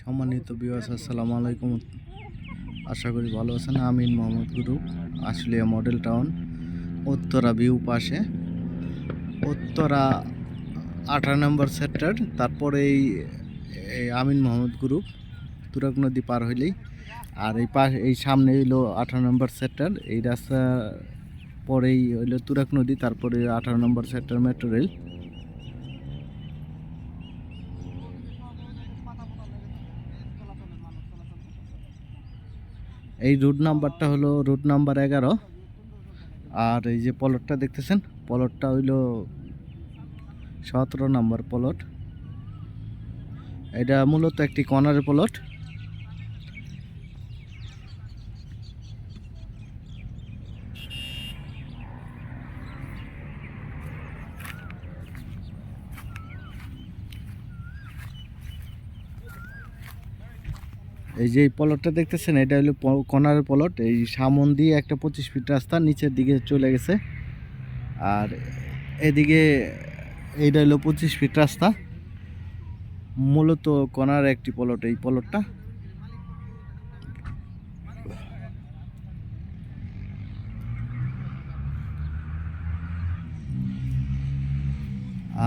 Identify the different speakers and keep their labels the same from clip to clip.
Speaker 1: সম্মানিত বিওয়াস আসসালামু আলাইকুম। আশা করি ভালো আছেন। আমিন মোহাম্মদ গুরু, Ashulia model town, Uttara view পাশে। উত্তরা আঠারো নম্বর সেক্টর, তারপরে এই আমিন মোহাম্মদ গ্রুপ তুরাগ নদী পার হইলেই। আর এই পাশ, এই সামনে হইল আঠারো নম্বর সেক্টর, এই রাস্তা পরেই হইল তুরাগ নদী, তারপরে আঠারো নম্বর সেক্টর মেট্রো রেল এই রুট নাম্বারটা হলো রুট নাম্বার এগারো। আর এই যে পলটটা দেখতেছেন পলটটা হইল সতেরো নাম্বার পলট এটা মূলত একটি কর্নারের পলট এই যে পলটটা দেখতেছেন, এটা হলো কনার পলট। এই সামন দিয়ে একটা পঁচিশ ফিট রাস্তা, নিচের দিকে চলে গেছে। আর এদিকে এইটা হলো পঁচিশ ফিট রাস্তা। মূলত কনার একটি পলট এই পলটটা।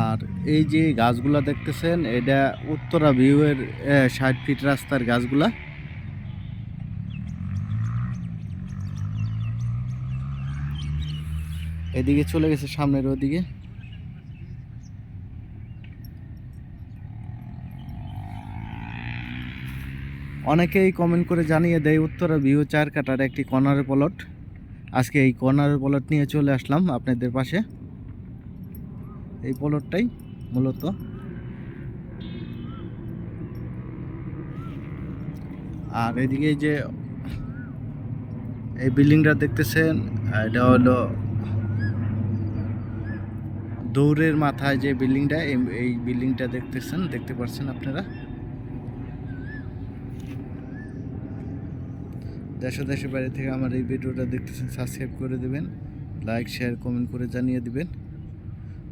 Speaker 1: আর এই যে গাছগুলা দেখতেছেন, এটা উত্তরা ভিউয়ের ষাট ফিট রাস্তার গাছগুলা। এদিকে চলে গেছে, সামনের ওদিকে। অনেকেই কমেন্ট করে জানিয়ে দেয়, উত্তরা ভিউ চার কাটার একটি কর্নারের পলট আজকে এই কর্নারের পলট নিয়ে চলে আসলাম আপনাদের পাশে। এই পলটটাই মূলত। আর এদিকে যে এই বিল্ডিংটা দেখতেছেন এটা হলো দৌড়ের মাথায় যে বিল্ডিংটা, এই বিল্ডিংটা দেখতেছেন, দেখতে পাচ্ছেন আপনারা? দেশে দেশের বাইরে থেকে আমার এই ভিডিওটা দেখতেছেন, সাবস্ক্রাইব করে দেবেন, লাইক, শেয়ার, কমেন্ট করে জানিয়ে দিবেন।